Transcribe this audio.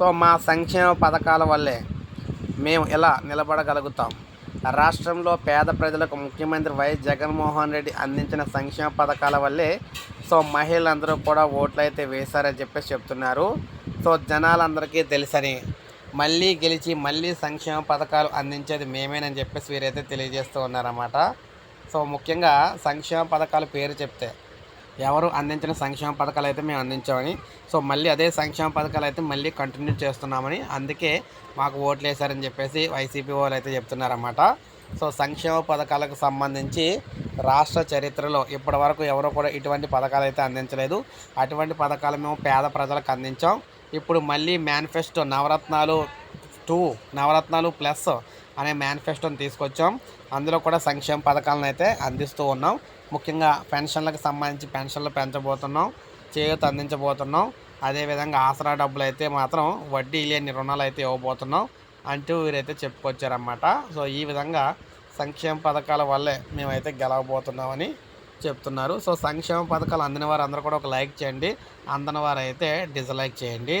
So మా సంక్షేమ పథకాల వల్లే మేము ఇలా నిలబడగలుగుతాం. రాష్ట్రంలో పేద ప్రజలకు ముఖ్యమంత్రి వైఎస్ జగన్మోహన్ రెడ్డి అందించిన సంక్షేమ పథకాల వల్లే సో మహిళలందరూ కూడా ఓట్లు అయితే వేశారని చెప్పేసి చెప్తున్నారు. సో జనాలందరికీ తెలుసని మళ్ళీ గెలిచి మళ్ళీ సంక్షేమ పథకాలు అందించేది మేమేనని చెప్పేసి వీరైతే తెలియజేస్తూ ఉన్నారన్నమాట. సో ముఖ్యంగా సంక్షేమ పథకాల పేరు చెప్తే ఎవరు అందించిన సంక్షేమ పథకాలు అయితే మేము అందించామని. సో మళ్ళీ అదే సంక్షేమ పథకాలు అయితే మళ్ళీ కంటిన్యూ చేస్తున్నామని అందుకే మాకు ఓట్లు వేశారని చెప్పేసి వైసీపీ వాళ్ళు అయితే చెప్తున్నారన్నమాట. సో సంక్షేమ పథకాలకు సంబంధించి రాష్ట్ర చరిత్రలో ఇప్పటివరకు ఎవరూ కూడా ఇటువంటి పథకాలు అయితే అందించలేదు. అటువంటి పథకాలు మేము పేద ప్రజలకు అందించాం. ఇప్పుడు మళ్ళీ manifesto Navaratnalu two Navaratnalu plus అనే మేనిఫెస్టోని తీసుకొచ్చాం. అందులో కూడా సంక్షేమ పథకాలను అయితే అందిస్తూ ఉన్నాం. ముఖ్యంగా పెన్షన్లకు సంబంధించి పెన్షన్లు పెంచబోతున్నాం చేయూత అందించబోతున్నాం. అదేవిధంగా ఆసరా డబ్బులు అయితే మాత్రం వడ్డీ లేని రుణాలు అయితే ఇవ్వబోతున్నాం అంటూ వీరైతే చెప్పుకొచ్చారన్నమాట. సో ఈ విధంగా సంక్షేమ పథకాల వల్లే మేమైతే గెలవబోతున్నామని చెప్తున్నారు. సో సంక్షేమ పథకాలు అందిన వారు అందరూ కూడా ఒక లైక్ చేయండి. అందని వారైతే అయితే డిస్లైక్ చేయండి.